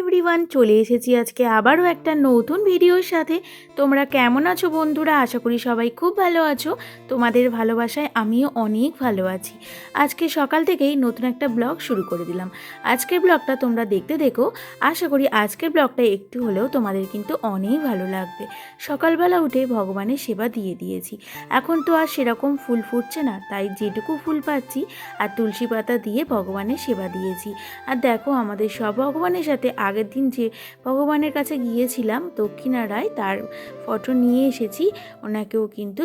Everyone চলে এসেছি আজকে আবারও একটা নতুন ভিডিওর সাথে। তোমরা কেমন আছো বন্ধুরা? আশা করি সবাই খুব ভালো আছো। তোমাদের ভালোবাসায় আমিও অনেক ভালো আছি। আজকে সকাল থেকেই নতুন একটা ব্লগ শুরু করে দিলাম। আজকের ব্লগটা তোমরা দেখতে দেখো। আশা করি আজকের ব্লগটা একটু হলেও তোমাদের কিন্তু অনেক ভালো লাগবে। সকালবেলা উঠে ভগবানের সেবা দিয়ে দিয়েছি। এখন তো আর সেরকম ফুল ফুটছে না, তাই যেটুকু ফুল পাচ্ছি আর তুলসী পাতা দিয়ে ভগবানের সেবা দিয়েছি। আর দেখো আমাদের সব ভগবানের সাথে আগের দিন যে ভগবানের কাছে গিয়েছিলাম, দক্ষিণা রায় তার ফটো নিয়ে এসেছি। ওনাকেও কিন্তু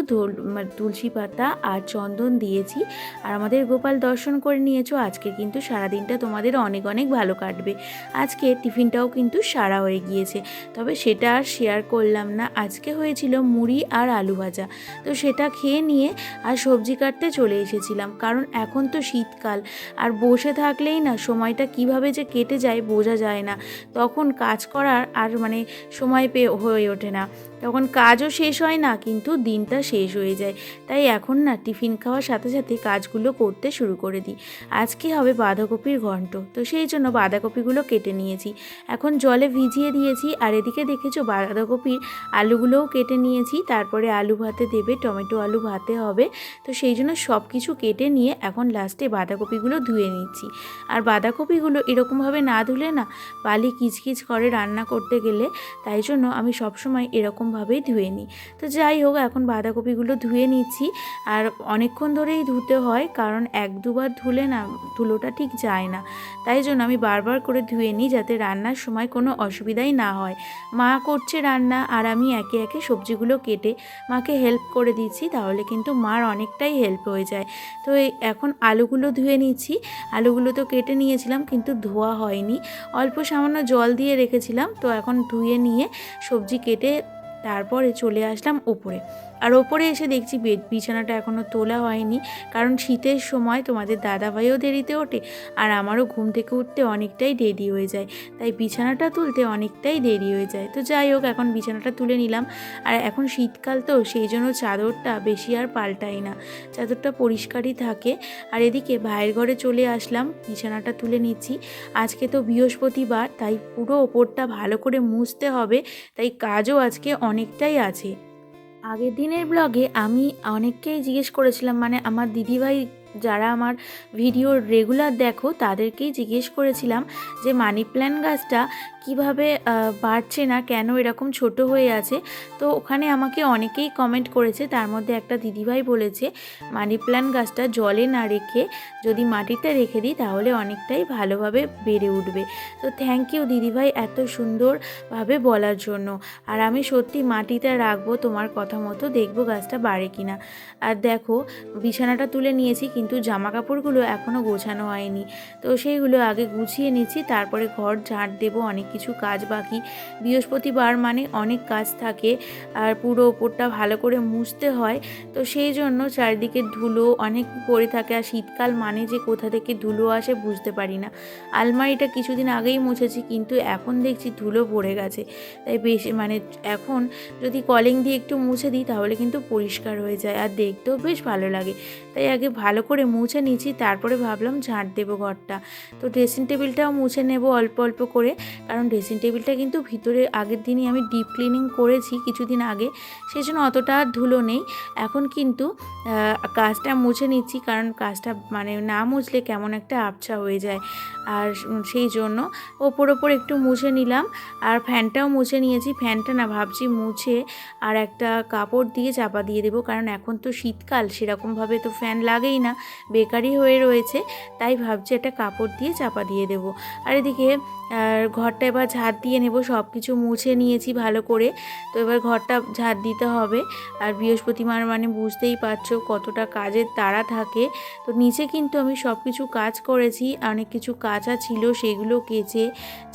মানে তুলসী পাতা আর চন্দন দিয়েছি। আর আমাদের গোপাল দর্শন করে নিয়েছো, আজকে কিন্তু সারাদিনটা তোমাদের অনেক অনেক ভালো কাটবে। আজকে টিফিনটাও কিন্তু সারা হয়ে গিয়েছে। তবে সেটা আর শেয়ার করলাম না। আজকে হয়েছিল মুড়ি আর আলু ভাজা। তো সেটা খেয়ে নিয়ে আর সবজি কাটতে চলে এসেছিলাম। কারণ এখন তো শীতকাল। আর বসে থাকলেই না, সময়টা কীভাবে যে কেটে যায় বোঝা যায় না। তখন কাজ করার আর মানে সময় পেয়ে হয়ে ওঠে না। তখন কাজও শেষ হয় না, কিন্তু দিনটা শেষ হয়ে যায়। তাই এখন না, টিফিন খাওয়ার সাথে সাথে কাজগুলো করতে শুরু করে দিই। আজকে হবে বাঁধাকপির ঘন্ট, তো সেই জন্য বাঁধাকপিগুলো কেটে নিয়েছি। এখন জলে ভিজিয়ে দিয়েছি, আর এদিকে দেখেছ বাঁধাকপির আলুগুলোও কেটে নিয়েছি। তারপরে আলু ভাতে দেবে, টমেটো আলু ভাতে হবে। তো সেই জন্য সব কিছু কেটে নিয়ে এখন লাস্টে বাঁধাকপিগুলো ধুয়ে নিচ্ছি। আর বাঁধাকপিগুলো এরকমভাবে না ধুলে না, বালি কিচকিচ করে রান্না করতে গেলে, তাই জন্য আমি সবসময় এরকমভাবেই ধুয়ে নিই। তো যাই হোক, এখন বাঁধাকপিগুলো ধুয়ে নিচ্ছি। আর অনেকক্ষণ ধরেই ধুতে হয়, কারণ এক দুবার ধুলে না ধুলোটা ঠিক যায় না। তাই জন্য আমি বারবার করে ধুয়ে নিই যাতে রান্নার সময় কোনো অসুবিধাই না হয়। মা করছে রান্না আর আমি একে একে সবজিগুলো কেটে মাকে হেল্প করে দিচ্ছি, তাহলে কিন্তু মার অনেকটাই হেল্প হয়ে যায়। তো এখন আলুগুলো ধুয়ে নিচ্ছি। আলুগুলো তো কেটে নিয়েছিলাম, কিন্তু ধোয়া হয়নি। অল্প সামান্য জল দিয়ে রেখেছিলাম, তো এখন ধুয়ে নিয়ে সবজি কেটে তারপরে চলে আসলাম ওপরে আর ওপরে এসে দেখছি বেড বিছানাটা এখনও তোলা হয়নি, কারণ শীতের সময় তোমাদের দাদাভাইও দেরিতে ওঠে আর আমারও ঘুম থেকে উঠতে অনেকটাই দেরি হয়ে যায়। তাই বিছানাটা তুলতে অনেকটাই দেরি হয়ে যায়। তো যাই হোক, এখন বিছানাটা তুলে নিলাম। আর এখন শীতকাল তো, সেই জন্য চাদরটা বেশি আর পাল্টাই না। চাদরটা পরিষ্কারই থাকে। আর এদিকে ভাইয়ের ঘরে চলে আসলাম, বিছানাটা তুলে নিচ্ছি। আজকে তো বৃহস্পতিবার, তাই পুরো ওপরটা ভালো করে মুছতে হবে। তাই কাজও আজকে অনেকটাই আছে। আগের দিনের ব্লগে আমি অনেককেই জিজ্ঞেস করেছিলাম মানে আমার দিদিভাই যারা আমার ভিডিও রেগুলার দেখো, তাদেরকেই জিজ্ঞেস করেছিলাম যে মানি প্ল্যান্ট গাছটা কীভাবে বাড়ছে না, কেন এরকম ছোট হয়ে আছে। তো ওখানে আমাকে অনেকেই কমেন্ট করেছে, তার মধ্যে একটা দিদিভাই বলেছে, মানি প্ল্যান্ট গাছটা জলে না রেখে যদি মাটিতে রেখে দিই, তাহলে অনেকটাই ভালোভাবে বেড়ে উঠবে। তো থ্যাংক ইউ দিদিভাই এত সুন্দরভাবে বলার জন্য। আর আমি সত্যি মাটিতে রাখব, তোমার কথা মতো দেখব গাছটা বাড়ে কিনা। আর দেখো, বিছানাটা তুলে নিয়েছি কিন্তু জামা কাপড়গুলো এখনও গোছানো হয়নি। তো সেইগুলো আগে গুছিয়ে নিচ্ছি, তারপরে ঘর ঝাঁট দেবো, অনেক কিছু কাজ বাকি। বৃহস্পতিবার মানে অনেক কাজ থাকে আর পুরো ওপরটা ভালো করে মুছতে হয়। তো সেই জন্য চারিদিকে ধুলো অনেক পড়ে থাকে আর শীতকাল মানে যে কোথা থেকে ধুলো আসে বুঝতে পারি না। আলমারিটা কিছুদিন আগেই মুছেছি, কিন্তু এখন দেখছি ধুলো পড়ে গেছে। তাই বেশি মানে এখন যদি কলিং দিয়ে একটু মুছে দিই, তাহলে কিন্তু পরিষ্কার হয়ে যায় আর দেখতেও বেশ ভালো লাগে। তাই আগে ভালো করে মুছে নিচ্ছি তারপরে ভাবলাম ঝাঁট দেবো ঘরটা। তো ড্রেসিং টেবিলটাও মুছে নেব অল্প অল্প করে, কারণ ড্রেসিং টেবিলটা কিন্তু ভিতরে আগের দিনই আমি ডিপ ক্লিনিং করেছি কিছুদিন আগে সেই জন্য অতটা আর ধুলো নেই। এখন কিন্তু কাজটা মুছে নিচ্ছি, কারণ কাজটা মানে না মুছলে কেমন একটা আবছা হয়ে যায়। আর সেই জন্য ওপর ওপর একটু মুছে নিলাম। আর ফ্যানটাও মুছে নিয়েছি। ফ্যানটা না ভাবছি মুছে আর একটা কাপড় দিয়ে চাপা দিয়ে দেবো। কারণ এখন তো শীতকাল, সেরকমভাবে তো ফ্যান লাগেই না। বেকারি হয়ে রয়েছে। তাই ভাবছি একটা কাপড় দিয়ে চাপা দিয়ে দেবো। আর এদিকে ঘরটা এবার ঝাড় দিয়ে নেব। সব কিছু মুছে নিয়েছি ভালো করে। তো এবার ঘরটা ঝাড় দিতে হবে। আর বৃহস্পতিবার মানে বুঝতেই পারছ কতটা কাজের তাড়া থাকে। তো নিচে কিন্তু আমি সব কিছু কাজ করেছি। অনেক কিছু কাঁচা ছিল সেগুলো কেচে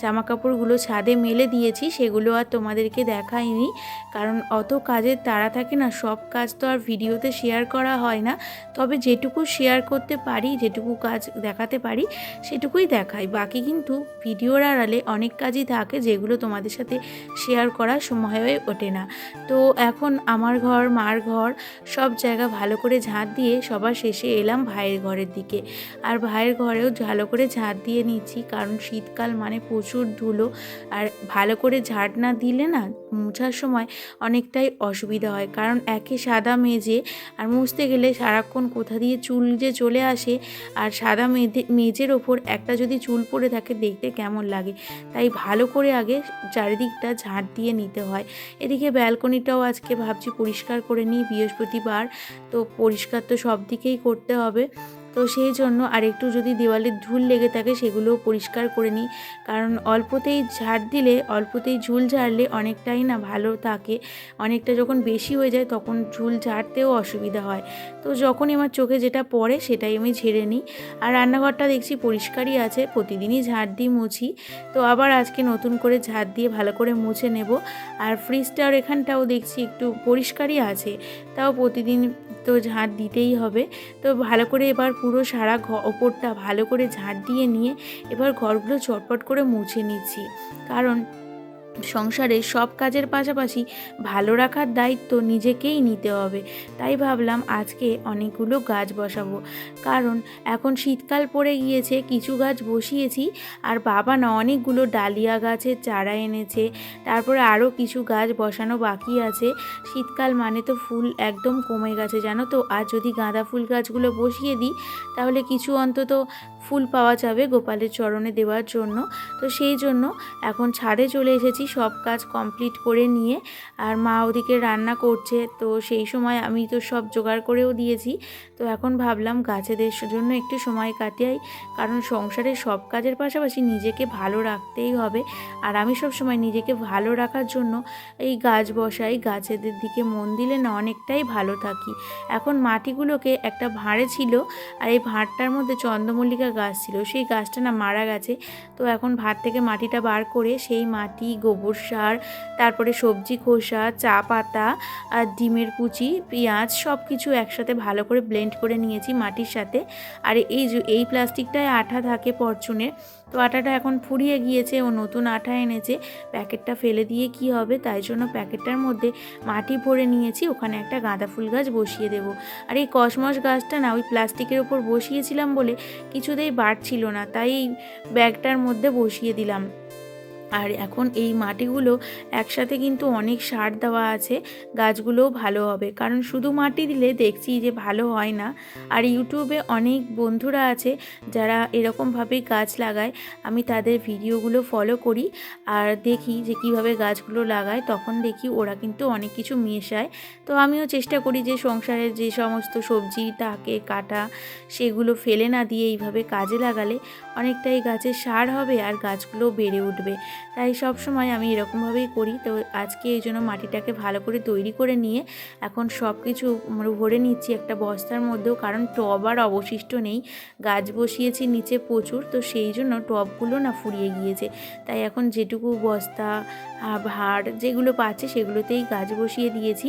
জামা কাপড়গুলো ছাদে মেলে দিয়েছি, সেগুলো আর তোমাদেরকে দেখাইনি। কারণ অত কাজের তাড়া থাকে না, সব কাজ তো আর ভিডিওতে শেয়ার করা হয় না। তবে যেটুকু শেয়ার করতে পারি, যেটুকু কাজ দেখাতে পারি, সেটুকুই দেখাই। বাকি কিন্তু ভিডিওর আড়ালে অনেক কাজই থাকে যেগুলো তোমাদের সাথে শেয়ার করার সময় হয়ে ওঠে না। তো এখন আমার ঘর, মার ঘর, সব জায়গা ভালো করে ঝাঁট দিয়ে সবার শেষে এলাম ভাইয়ের ঘরের দিকে। আর ভাইয়ের ঘরেও ভালো করে ঝাঁট দিয়ে নিচ্ছি, কারণ শীতকাল মানে প্রচুর ধুলো। আর ভালো করে ঝাঁট না দিলে না মুছার সময় অনেকটাই অসুবিধা হয়, কারণ একে সাদা মেজে আর মুছতে গেলে সারাক্ষণ কোথা দিয়ে চুল যে চলে আসে আর সাদা মেজে, মেজের ওপর একটা যদি চুল পড়ে থাকে দেখতে কেমন লাগে। তাই ভালো করে আগে চারিদিকটা ঝাঁট দিয়ে নিতে হয়। এদিকে ব্যালকনিটাও আজকে ভাবছি পরিষ্কার করে নিই, বৃহস্পতিবার তো পরিষ্কার তো সব দিকেই করতে হবে। তো সেই জন্য আর একটু যদি দেওয়ালে ধুল লেগে থাকে, সেগুলোও পরিষ্কার করে নিই। কারণ অল্পতেই ঝাড় দিলে, অল্পতেই ঝুল ঝাড়লে অনেকটাই না ভালো থাকে। অনেকটা যখন বেশি হয়ে যায়, তখন ঝুল ঝাড়তেও অসুবিধা হয়। তো যখনই আমার চোখে যেটা পড়ে, সেটাই আমি ঝেড়ে নিই। আর রান্নাঘরটা দেখছি পরিষ্কারই আছে, প্রতিদিনই ঝাড় দিই, মুছি। তো আবার আজকে নতুন করে ঝাড় দিয়ে ভালো করে মুছে নেব। আর ফ্রিজটার এখানটাও দেখছি একটু পরিষ্কারই আছে। তাও প্রতিদিন তো ঝাঁট দিতেই হবে। তো ভালো করে এবার পুরো সারা ঘ, ওপরটা ভালো করে ঝাঁট দিয়ে নিয়ে এবার ঘরগুলো চটপট করে মুছে নিচ্ছি। কারণ সংসারে সব কাজের পাশাপাশি ভালো রাখার দায়িত্ব নিজেকেই নিতে হবে। তাই ভাবলাম আজকে অনেকগুলো গাছ বসাবো। কারণ এখন শীতকাল পড়ে গিয়েছে, কিছু গাছ বসিয়েছি। আর বাবা না, অনেকগুলো ডালিয়া গাছের চারা এনেছে। তারপরে আরও কিছু গাছ বসানো বাকি আছে। শীতকাল মানে তো ফুল একদম কমে গেছে, জানো তো? আর যদি গাঁদা ফুল গাছগুলো বসিয়ে দিই, তাহলে কিছু অন্তত ফুল পাওয়া যাবে গোপালের চরণে দেওয়ার জন্য। তো সেই জন্য এখন ছাদে চলে এসেছি, সব কাজ কমপ্লিট করে নিয়ে। আর মা ওদিকে রান্না করছে, তো সেই সময় আমি তো সব জোগাড় করেও দিয়েছি। তো এখন ভাবলাম গাছেদের জন্য একটু সময় কাটিয়াই, কারণ সংসারের সব কাজের পাশাপাশি নিজেকে ভালো রাখতেই হবে। আর আমি সব সময় নিজেকে ভালো রাখার জন্য এই গাছ বসাই, গাছেদের দিকে মন দিলে না অনেকটাই ভালো থাকি। এখন মাটিগুলোকে একটা ভাঁড়ে ছিল, আর এই ভাঁড়টার মধ্যে চন্দ্রমল্লিকা গাছ ছিল, সেই গাছটা না মারা গেছে। তো এখন ভাত থেকে মাটিটা বার করে সেই মাটি, গোবর সার, তারপরে সবজি খোসা, চা পাতা আর ডিমের কুচি, পেঁয়াজ সব কিছু একসাথে ভালো করে ব্লেন্ড করে নিয়েছি মাটির সাথে। আর এই এই প্লাস্টিকটায় আঠা থাকে পরচুনের তো আটাটা এখন ফুরিয়ে গিয়েছে, ও নতুন আটা এনেছে। প্যাকেটটা ফেলে দিয়ে কি হবে? তাই জন্য প্যাকেটটার মধ্যে মাটি ভরে নিয়েছি, ওখানে একটা গাঁদা ফুল গাছ বসিয়ে দেব। আর এই কসমস গাছটা না, ওই প্লাস্টিকের ওপর বসিয়েছিলাম বলে কিছুতেই বাড়ছিল না, তাই এই ব্যাগটার মধ্যে বসিয়ে দিলাম। আর এখন এই মাটিগুলো একসাথে কিন্তু অনেক সার দেওয়া আছে, গাছগুলোও ভালো হবে। কারণ শুধু মাটি দিলে দেখছি যে ভালো হয় না। আর ইউটিউবে অনেক বন্ধুরা আছে যারা এরকমভাবেই গাছ লাগায়। আমি তাদের ভিডিওগুলো ফলো করি আর দেখি যে কীভাবে গাছগুলো লাগায়। তখন দেখি ওরা কিন্তু অনেক কিছু মেশায়। তো আমিও চেষ্টা করি যে সংসারের যে সমস্ত সবজি, তাকে, কাটা সেগুলো ফেলে না দিয়ে এইভাবে কাজে লাগালে অনেকটাই গাছের সার হবে আর গাছগুলো বেড়ে উঠবে। তাই সব সময় আমি এরকমভাবেই করি। তো আজকে এই জন্য মাটিটাকে ভালো করে তৈরি করে নিয়ে এখন সব কিছু ভরে নিচ্ছি একটা বস্তার মধ্যেও, কারণ টব আর অবশিষ্ট নেই। গাছ বসিয়েছি নিচে প্রচুর, তো সেই জন্য টবগুলো না ফুরিয়ে গিয়েছে। তাই এখন যেটুকু বস্তা ভাড় যেগুলো পাচ্ছে সেগুলোতেই গাছ বসিয়ে দিয়েছি।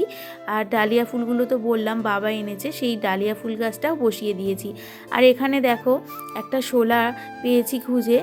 আর ডালিয়া ফুলগুলো তো বললাম, বাবা এনেছে, সেই ডালিয়া ফুল গাছটাও বসিয়ে দিয়েছি। আর এখানে দেখো, একটা শোলা পেয়েছি খুঁজে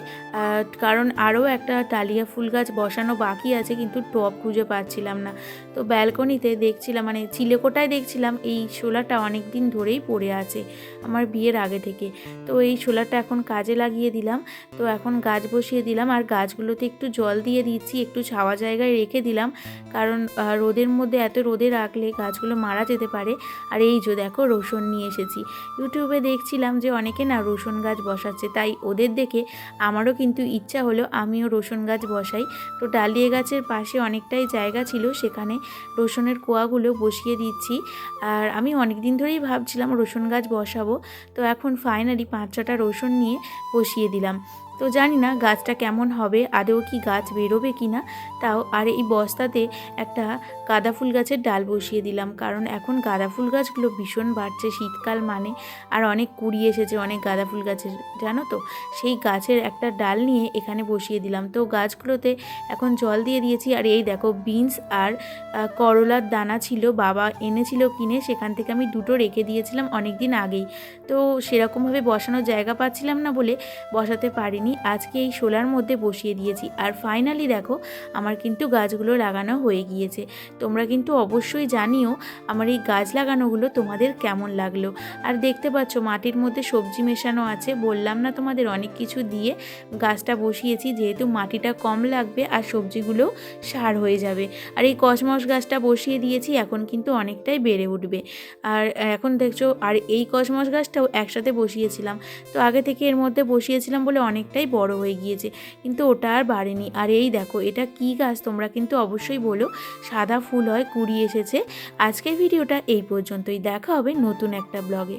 কারণ আরও একটা ডালিয়া ফুল গাছ বসানো বাকি আছে, কিন্তু টব খুঁজে পাচ্ছিলাম না। তো ব্যালকনিতে দেখছিলাম মানে চিলেকোটায় দেখছিলাম, এই শোলাটা অনেক দিন ধরেই পড়ে আছে আমার বিয়ের আগে থেকে। তো এই শোলাটা এখন কাজে লাগিয়ে দিলাম, তো এখন গাছ বসিয়ে দিলাম, আর গাছগুলোতে একটু জল দিয়ে দিচ্ছি, একটু ছাওয়া জায়গায় রেখে দিলাম। কারণ রোদের মধ্যে এত রোদে রাখলে গাছগুলো মারা যেতে পারে। আর এই যে দেখো, রসুন নিয়ে এসেছি। ইউটিউবে দেখছিলাম যে অনেকে না রসুন গাছ বসাচ্ছে। তাই ওদের দেখে আমারও কিন্তু ইচ্ছা হলো আমিও রসুন গাছ বসাই। তো ডালিয়া গাছের পাশে অনেকটাই জায়গা ছিল, সেখানে রসুনের কোয়াগুলো বসিয়ে দিচ্ছি। আর আমি অনেক দিন ধরেই ভাবছিলাম রসুন গাছ বসাবো। তো এখন ফাইনালি পাঁচ ছটা রসুন নিয়ে বসিয়ে দিলাম। তো জানি না গাছটা কেমন হবে, আদৌ কি গাছ বেরোবে কি না, তাও আর এই বস্তাতে একটা গাঁদা ফুল গাছের ডাল বসিয়ে দিলাম। কারণ এখন গাঁদা ফুল গাছগুলো ভীষণ বাড়ছে শীতকাল মানে আর অনেক কুড়ি এসেছে, অনেক গাঁদা ফুল গাছের, জানো তো? সেই গাছের একটা ডাল নিয়ে এখানে বসিয়ে দিলাম। তো গাছগুলোতে এখন জল দিয়ে দিয়েছি, আর এই দেখো বিনস আর করলার দানা ছিল, বাবা এনেছিল কিনে, সেখান থেকে আমি দুটো রেখে দিয়েছিলাম অনেক দিন আগেই। তো সেরকমভাবে বসানোর জায়গা পাচ্ছিলাম না বলে বসাতে পারিনি। আজকে এই শোলার মধ্যে বসিয়ে দিয়েছি। আর ফাইনালি দেখো, আমার কিন্তু গাছগুলো লাগানো হয়ে গিয়েছে। তোমরা কিন্তু অবশ্যই জানিও আমার এই গাছ লাগানোগুলো তোমাদের কেমন লাগল। আর দেখতে পাচ্ছ, মাটির মধ্যে সবজি মেশানো আছে। বললাম না তোমাদের অনেক কিছু দিয়ে গাছটা বসিয়েছি, যেহেতু মাটিটা কম লাগবে আর সবজিগুলো সার হয়ে যাবে। আর এই কসমস গাছটা বসিয়ে দিয়েছি, এখন কিন্তু অনেকটাই বেড়ে উঠবে। আর এখন দেখছ, আর এই কসমস গাছটাও একসাথে বসিয়েছিলাম। তো আগে থেকে এর মধ্যে বসিয়েছিলাম বলে অনেকটাই বড় হয়ে গিয়েছে। কিন্তু ওটা আর বাড়েনি। আর এই দেখো, এটা কি গাছ তোমরা কিন্তু অবশ্যই বলো। সাদা ফুল হয়, কুড়ি এসেছে। আজকের ভিডিওটা এই পর্যন্তই। দেখা হবে নতুন একটা ব্লগে।